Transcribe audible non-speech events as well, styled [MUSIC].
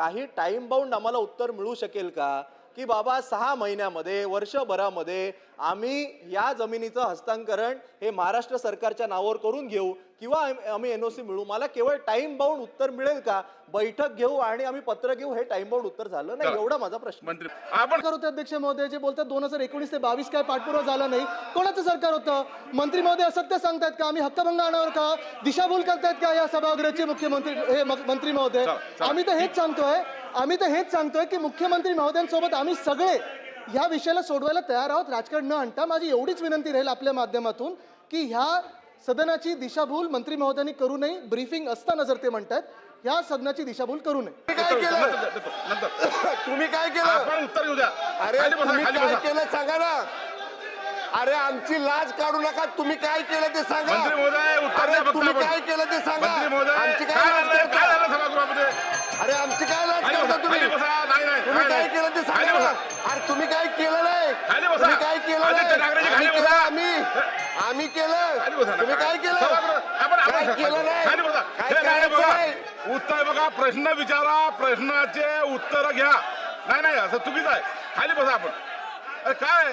काही time bound आम्हाला उत्तर मिळू शकेल का? की बाबा सहा महिन्यामध्ये वर्षभरामध्ये आम्ही या जमिनीचं हस्तांतरण हे महाराष्ट्र सरकारच्या नावावर करून घेऊ किंवा आम- आम्ही एनओसी मिळू. मला केवळ टाइम बाउंड उत्तर मिळेल का? बैठक घेऊ आणि आम्ही पत्र घेऊ हे टाइम बाउंड उत्तर झालं नाही. एवढा माझा प्रश्न. मंत्री आपण सरकार होते अध्यक्ष महोदय जे बोलतात दोन हजार एकोणीस ते बावीस काय पाठपुरावा झाला नाही. कोणाचं सरकार होतं? मंत्री महोदय असत्य सांगतायत का? आम्ही हक्कभंग आणणार का? दिशाभूल करतायत का या सभागृहाचे मुख्यमंत्री हे मंत्री महोदय. आम्ही तर हेच सांगतोय. आम्ही तर हेच सांगतोय की मुख्यमंत्री महोदयांसोबत आम्ही सगळे ह्या विषयाला सोडवायला तयार आहोत. राजकारण न आणता माझी एवढीच विनंती राहील आपल्या माध्यमातून की ह्या सदनाची दिशाभूल मंत्री महोदयांनी करू नये. ब्रीफिंग असताना जर ते म्हणतात ह्या सदनाची दिशाभूल करू नये. तुम्ही काय केलं? अरे [COUGHS] तुम्ही काय केलं सांगा ना. अरे आमची लाज काढू नका. तुम्ही काय केलं ते सांगा. मंत्री महोदय उत्तर अरे द्या फक्त तुम्ही. काय केलं ते सांगा मंत्री महोदय आमची काय काय लाज झालं काय करता? झालं सभागृहामध्ये अरे आमची काय लाज खाली करता बसा तुम्ही खाली बसा नाही नाही तुम्ही नाही, काय नाही. केलं ते खाली सांगा ना. तुम्ही काय केलं नाही? खाली बसा. तुम्ही काय केलं आदित्य नाही? ठाकरेजी, आम्ही खाली केलं बसा. आम्ही. आम्ही केलं. खाली बसा. ना. तुम्ही काय केलं? आपण काय खाली केलं. नाही? खाली बसा. काय हे नाही करायचं बघा. उत्तर बघा. प्रश्न विचारा. प्रश्नाचे उत्तर घ्या. नाही नाही असं चुकीचं आहे. खाली बसा आपण. अरे काय?